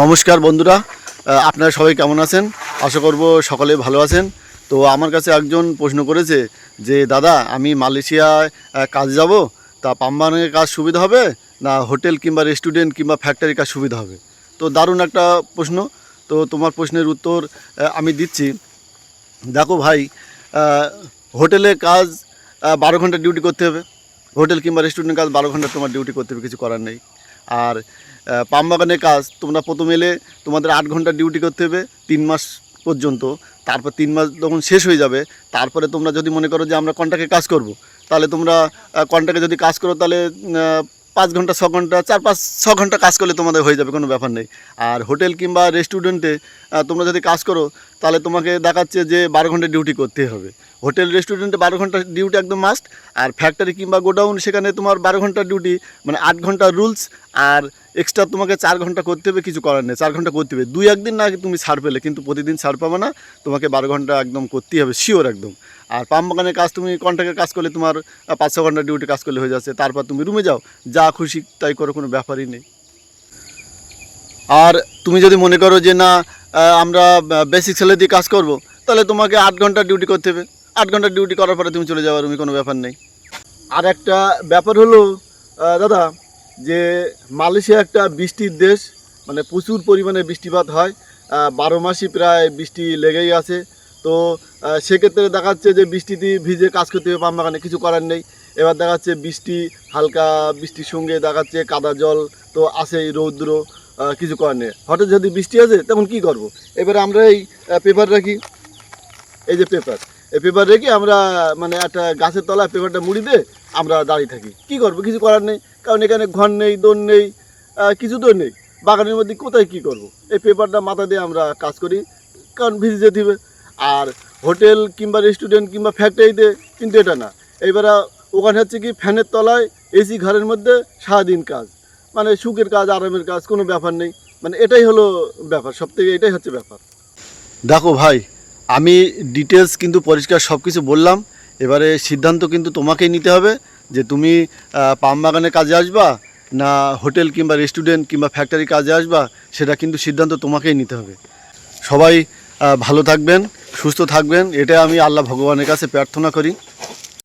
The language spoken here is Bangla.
নমস্কার বন্ধুরা আপনারা সবাই কেমন আছেন? আশা করব সকলে ভালো আছেন। তো আমার কাছে একজন প্রশ্ন করেছে যে, দাদা, আমি মালয়েশিয়ায় কাজ যাব, তা পাম্বানের কাজ সুবিধা হবে না হোটেল কিংবা রেস্টুরেন্ট কিংবা ফ্যাক্টরি কাজ সুবিধা হবে? তো দারুণ একটা প্রশ্ন। তো তোমার প্রশ্নের উত্তর আমি দিচ্ছি। দেখো ভাই হোটেলে কাজ বারো ঘণ্টা ডিউটি করতে হবে। হোটেল কিংবা রেস্টুরেন্টের কাজ বারো ঘণ্টা তোমার ডিউটি করতে হবে, কিছু করার নেই। আর পাম বাগানের কাজ তোমরা প্রথম এলে তোমাদের আট ঘণ্টা ডিউটি করতে হবে তিন মাস পর্যন্ত। তারপর তিন মাস যখন শেষ হয়ে যাবে, তারপরে তোমরা যদি মনে করো যে আমরা কন্ট্রাক্টে কাজ করব, তাহলে তোমরা কন্ট্রাক্টে যদি কাজ করো তাহলে পাঁচ ঘণ্টা, ছ ঘণ্টা, চার পাঁচ, ছ ঘণ্টা কাজ করলে তোমাদের হয়ে যাবে, কোনো ব্যাপার নেই। আর হোটেল কিংবা রেস্টুরেন্টে তোমরা যদি কাজ করো তাহলে তোমাকে দেখাচ্ছে যে বারো ঘণ্টা ডিউটি করতে হবে। হোটেল রেস্টুরেন্টে বারো ঘণ্টা ডিউটি একদম মাস্ট আর ফ্যাক্টরি কিংবা গোডাউন, সেখানে তোমার বারো ঘণ্টা ডিউটি মানে আট ঘণ্টা রুলস আর এক্সট্রা তোমাকে চার ঘণ্টা করতে হবে, কিছু করার নেই, চার ঘণ্টা করতে হবে। দুই, একদিন না তুমি ছাড় পেলে, কিন্তু প্রতিদিন ছাড় পাবে না, তোমাকে বারো ঘণ্টা একদম করতেই হবে শিওর একদম। আর পাম বাগানের কাজ, তুমি কন্ট্রাক্টের কাজ করলে তোমার পাঁচ, ছ ঘণ্টা ডিউটি কাজ করলে হয়ে যাচ্ছে, তারপর তুমি রুমে যাও, যা খুশি তাই করো, কোনো ব্যাপারই নেই। আর তুমি যদি মনে করো যে না আমরা বেসিক স্যালারি দিয়ে কাজ করব। তাহলে তোমাকে আট ঘণ্টা ডিউটি করতে হবে। আট ঘণ্টা ডিউটি করার পরে তুমি চলে যাওয়ার কোনো ব্যাপার নেই। আর একটা ব্যাপার হলো দাদা, যে মালয়েশিয়া একটা বৃষ্টির দেশ মানে প্রচুর পরিমাণে বৃষ্টিপাত হয়। বারো মাসই প্রায় বৃষ্টি লেগেই আছে। তো সেক্ষেত্রে দেখাচ্ছে যে বৃষ্টিতে ভিজে কাজ করতে হবে পাম বাগানে কিছু করার নেই। এবার দেখাচ্ছে বৃষ্টি, হালকা বৃষ্টির সঙ্গে দেখাচ্ছে কাদা জল, তো আসেই রৌদ্র। কিছু করার নেই। হঠাৎ যদি বৃষ্টি আছে তখন কি করব। এবারে আমরা এই পেপার রাখি। এই যে পেপার এই পেপার রেখে আমরা মানে একটা গাছের তলায় পেপারটা মুড়ি দিয়ে আমরা দাঁড়িয়ে থাকি। কি করব? কিছু করার নেই। কারণ এখানে ঘর নেই দোন নেই কিছু তো নেই। বাগানের মধ্যে কোথায় কি করব। এই পেপারটা মাথা দিয়ে আমরা কাজ করি। কারণ ভিজে যেতে হবে। আর হোটেল কিংবা রেস্টুরেন্ট কিংবা ফ্যাক্টরিতে কিন্তু এটা না। এইবারে ওখানে হচ্ছে কি, ফ্যানের তলায় এসি ঘরের মধ্যে সারাদিন কাজ। মানে সুখের কাজ, আরামের কাজ, কোনো ব্যাপার নেই। মানে এটাই হলো ব্যাপার সব থেকে এটাই হচ্ছে ব্যাপার। দেখো ভাই, আমি ডিটেলস কিন্তু পরিষ্কার সব কিছু বললাম। এবারে সিদ্ধান্ত কিন্তু তোমাকেই নিতে হবে যে তুমি পাম বাগানে কাজে আসবা না হোটেল কিংবা রেস্টুরেন্ট কিংবা ফ্যাক্টরি কাজে আসবা, সেটা কিন্তু সিদ্ধান্ত তোমাকেই নিতে হবে। সবাই ভালো থাকবেন, সুস্থ থাকবেন এটা আমি আল্লাহ ভগবানের কাছে প্রার্থনা করি।